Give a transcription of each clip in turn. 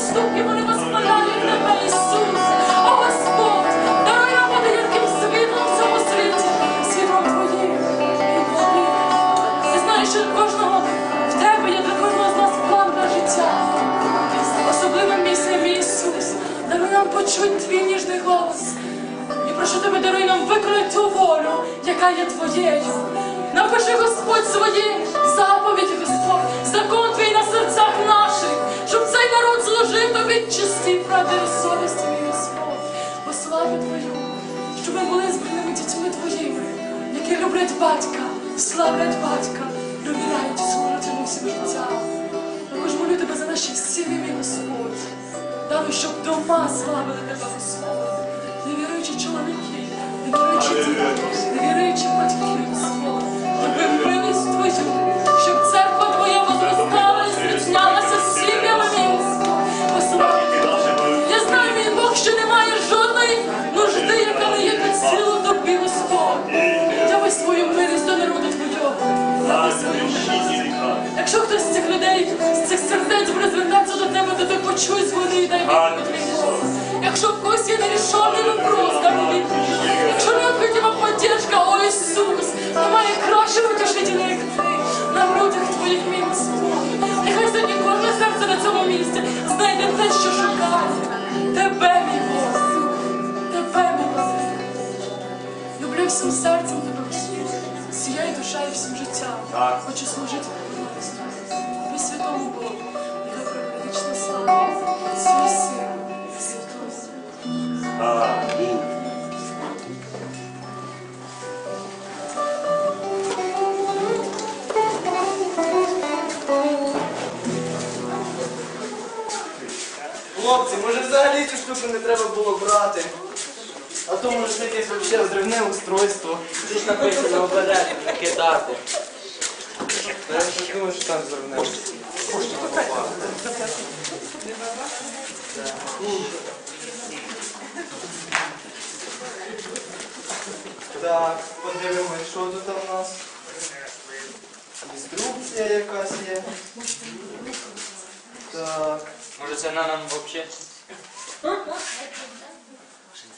поступки вони воспаляють тебе, Ісус. О Господь, даруй нам бути ярким світлом в цьому світі, світлом Твоїм і Твоїм. Ти знаєш, що кожного в тебе є для кожного з нас план на життя. Особливим місцем Ісус. Даруй нам почути твій ніжний голос. І прошу тебе, даруй нам виконати ту волю, яка є твоєю. Напиши, Господь, свої заповіді, Господь, закон твій люблять батька, славлять батька, довіряють свого родину всім життя. Також молю тебе за наші сім'ї, мій Господь. Даруй, щоб дома славили тебе, Господь. Невіруючі чоловіки, згори і дай твій. Якщо в когось є нерішений вопрос, мені. Якщо необхідна поддержка, о Ісус, немає кращого утішителя, як ти, на грудях твоїх мій Господь. Нехай сьогодні кожне серце на цьому місці знайде те, що шукає. Тебе, мій Бог. Тебе, мій Бог. Люблю всім серцем тебе, Господь, всією душею, всім життям. Хочу служити. Тобі святому Богу, Хлопці, може взагалі цю штуку не треба було брати? А то може це якесь взагалі взривне устройство. Ти ж написано обережно не кидати. Я ж думаю, що там взривне. Так, подивимось, що тут у нас. Інструкція якась є. Так. Може це на нам взагалі?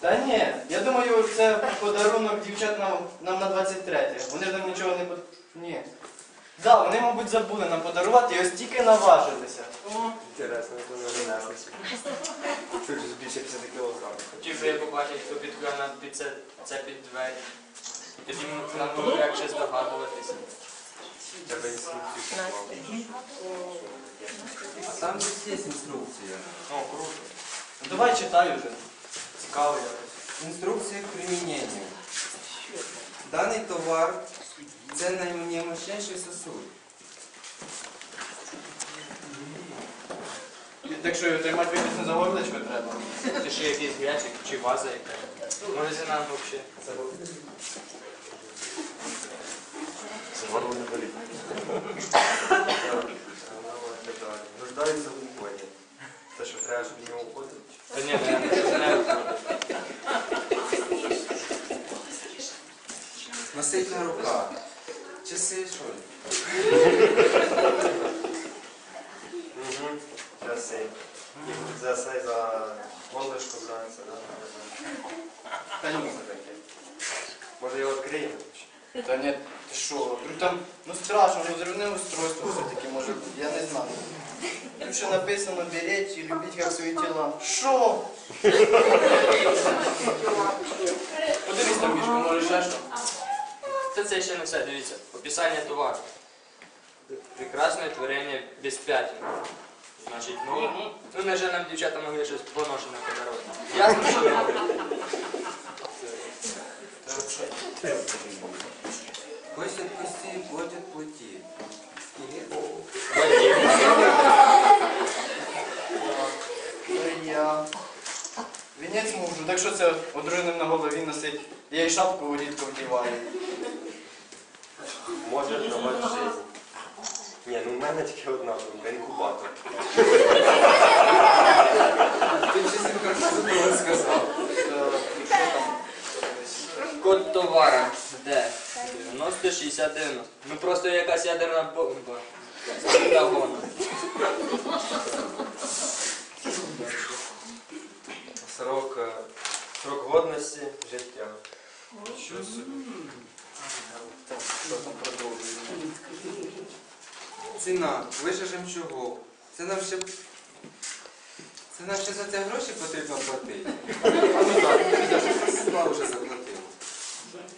Та ні, я думаю, це подарунок дівчат нам, нам на 23. Вони ж нам нічого не под... Ні. Да, вони, мабуть, забули нам подарувати і ось тільки наважилися. Інтересно, то не винеслося. Тут ж більше 50 кілограм. Хотів би я побачити, хто підкладе під це, це під двері. І тоді нам було легше здогадуватися. Треба інструкцію поклав. А там десь є інструкція. О, круто. Ну давай читай уже. Цікаво якось. Інструкція к применению. Даний товар це наймощніший сосуд. Так що тримати виключно за горлечко треба. Це ще якийсь грячик чи ваза яка. Може це нам взагалі. Це горло не болить. Нуждаються в уході. Те, що треба, щоб з нього уходити. Та ні, не, не, не. Носить на руках. Часи що? ли? Угу. Часи. За це, за горлишко бранця, да? Та ні, це таке. Може його відкриємо? Та ні, ти що, там, ну страшно, ну взривне устройство все-таки може бути, я не знаю. Тут ще написано беріть і любіть як свої тіла. Що? Подивись там мішку, може ще що? Та це ще не все, дивіться. Описання товару. Прекрасне творення без п'ятин. Значить, ну, ну не же нам дівчата могли щось поношене подарувати. Ясно, що не Просять пусті, платять платі. Це я. Вінець мужу, так що це одружним на голові носить. Я і шапку рідко вдіваю. Може давати жизнь. Ні, ну в мене тільки одна думка, інкубатор. Ти вже сімка сказав. Код товара. Де? 90 60 90. Ну просто якась ядерна бомба. З Пентагону. Срок, е, срок годності життя. Що собі? Так, що там продовжує? Ціна, вище жемчугов. Це нам ще. Це нам ще за це гроші потрібно платити. А ну так, я вже заплатив.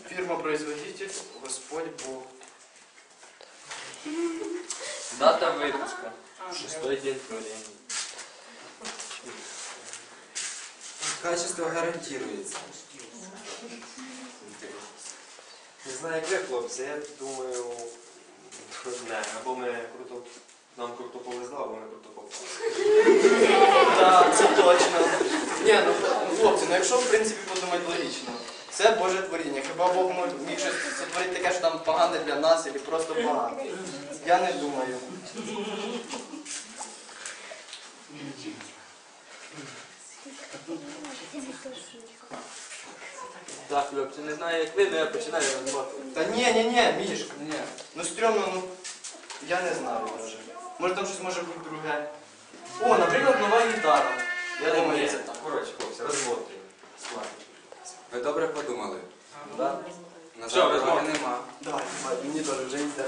Фірма-производитель, Господь Бог. Дата выпуска. Шестой день творения. Качество гарантується. Не знаю, як ви, хлопці, я думаю, не, або ми круто, нам круто повезло, або ми круто попали. Так, це точно. Ні, ну хлопці, ну якщо в принципі подумати логічно, це Боже творіння. Хіба Бог міг щось сотворити таке, що там погане для нас, або просто погане? Я не думаю. Так, хлопці, не знаю, як ви, але я починаю розмовляти. Та ні, ні, ні, Мішка. Ні. Ну стрьомно, ну я не знаю даже. Може там щось може бути друге. О, наприклад, нова гітара. Я думаю, це так. Коротше, хлопці, розмотуємо. Ви добре подумали. Да? На жаль, нема. Давай, давай, мені теж вже йде.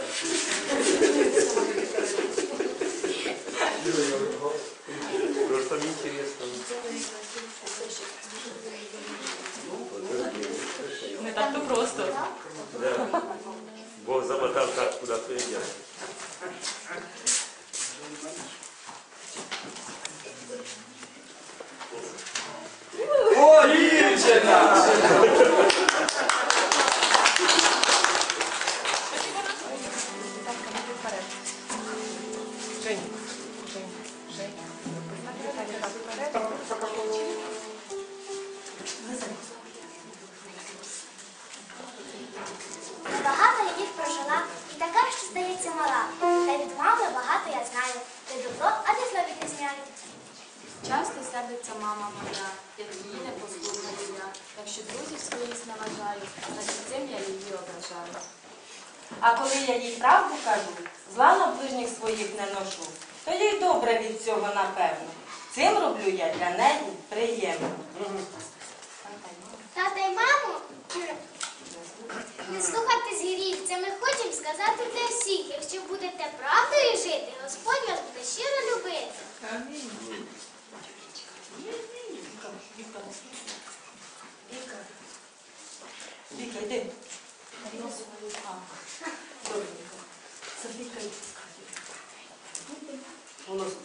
А коли я їй правду кажу, зла на ближніх своїх не ношу, то їй добре від цього напевно. Цим роблю я для неї приємно. Тата й маму не слухати звірів. Це ми хочемо сказати для всіх. Якщо будете правдою жити, Господь вас буде щиро любити. Віка, йди. それで一回使つせてく。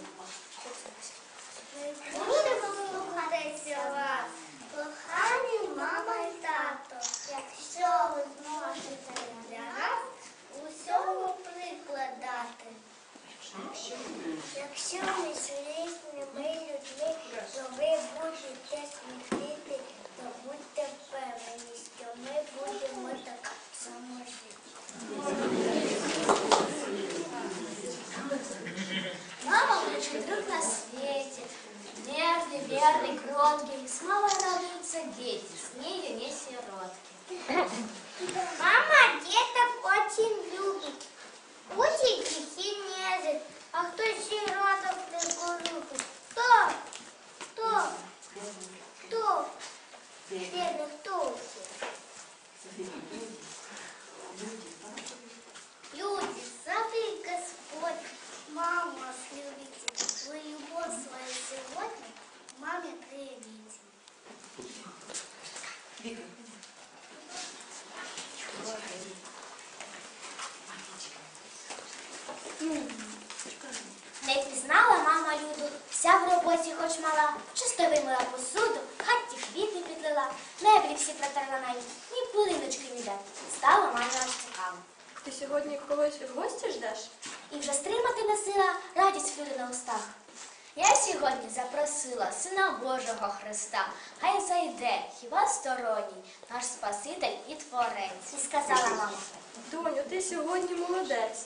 Вся в роботі хоч мала, чисто вимила посуду, хаті квіти підлила, меблі всі протерла на ні пилиночки ніде. Стало мамі аж цікаво. Ти сьогодні когось в гості ждеш? І вже стримати не сила радість люди на устах. Я сьогодні запросила Сина Божого Христа, хай зайде, хіба сторонній, наш Спаситель і Творець. І сказала мама. Доню, ти сьогодні молодець.